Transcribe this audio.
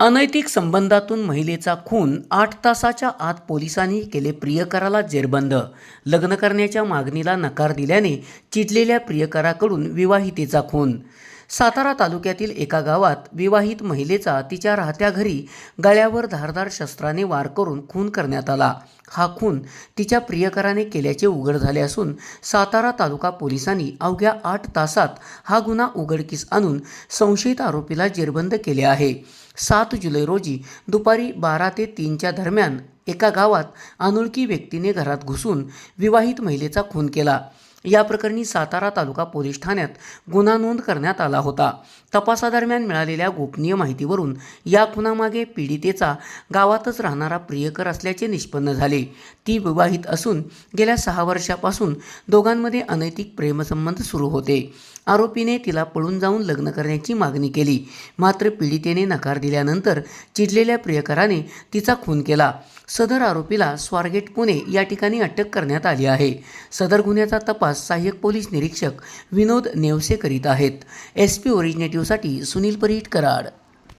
अनैतिक संबंधातून महिलेचा खून आठ तासाच्या आत पोलिसांनी केले प्रियकराला जेरबंद. लग्न करण्याच्या मागणीला नकार दिल्याने चिडलेल्या प्रियकराकडून विवाहितेचा खून. सातारा तालुक्यातील एका गावात विवाहित महिलेचा तिच्या राहत्या घरी गळ्यावर धारदार शस्त्राने वार करून खून करण्यात आला. हा खून तिच्या प्रियकराने केल्याचे उघड झाले असून सातारा तालुका पोलिसांनी अवघ्या आठ तासात हा गुन्हा उघडकीस आणून संशयित आरोपीला जेरबंद केले आहे. सात जुलै रोजी दुपारी बारा ते तीनच्या दरम्यान एका गावात अनोळखी व्यक्तीने घरात घुसून विवाहित महिलेचा खून केला. या प्रकरणी सातारा तालुका पोलीस ठाण्यात गुन्हा नोंद करण्यात आला होता. तपासादरम्यान मिळालेल्या गोपनीय माहितीवरून या खुनामागे पीडितेचा गावातच राहणारा प्रियकर असल्याचे निष्पन्न झाले. ती विवाहित असून गेल्या सहा वर्षापासून दोघांमध्ये अनैतिक प्रेमसंबंध सुरू होते. आरोपीने तिला पळून जाऊन लग्न करण्याची मागणी केली. मात्र पीडितेने नकार दिल्यानंतर चिडलेल्या प्रियकराने तिचा खून केला. सदर आरोपीला स्वारगेट पुणे या ठिकाणी अटक करण्यात आली आहे. सदर गुन्ह्याचा तपास सहाय्यक पोलीस निरीक्षक विनोद नेवसे करीत आहेत. एस पी ओरिजिनेटिव्हसाठी सुनील परीट कराड.